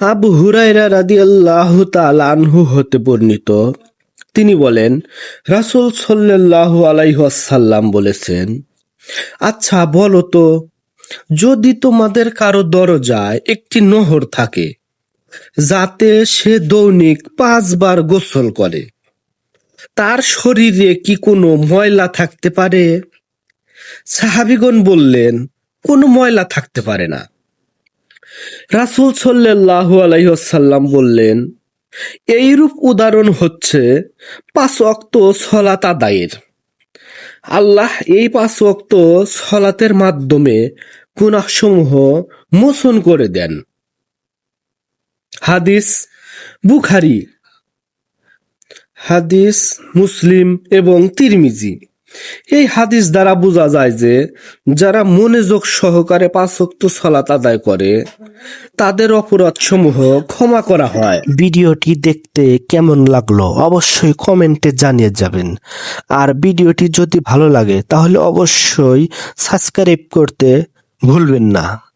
আবু হুরাইরা রাদি আল্লাহ আনহু হতে বর্ণিত। তিনি বলেন, রাসূল সাল্লাল্লাহু আলাইহাসাল্লাম বলেছেন আচ্ছা বলো তো, যদি তোমাদের কারও দরজায় একটি নহর থাকে, যাতে সে দৈনিক পাঁচবার গোসল করে, তার শরীরে কি কোনো ময়লা থাকতে পারে? সাহাবিগণ বললেন, কোনো ময়লা থাকতে পারে না। রাসূল সাল্লাল্লাহু আলাইহাল্লাম বললেন, এইরূপ উদাহরণ হচ্ছে পাঁচ অক্ত সলাত আদায়ের। আল্লাহ এই পাঁচ অক্ত সলাতের মাধ্যমে গুনাহসমূহ মোচন করে দেন। হাদিস বুখারি, হাদিস মুসলিম এবং তিরমিজি। এই হাদিস দ্বারা বোঝা যায় যে যারা মনোযোগ সহকারে পাঁচক্ত সলাত আদায় করে, তাদের অপরাধ সমূহ ক্ষমা করা হয়। ভিডিওটি দেখতে কেমন লাগল অবশ্যই কমেন্টে জানিয়ে যাবেন। আর ভিডিওটি যদি ভালো লাগে, তাহলে অবশ্যই সাবস্ক্রাইব করতে ভুলবেন না।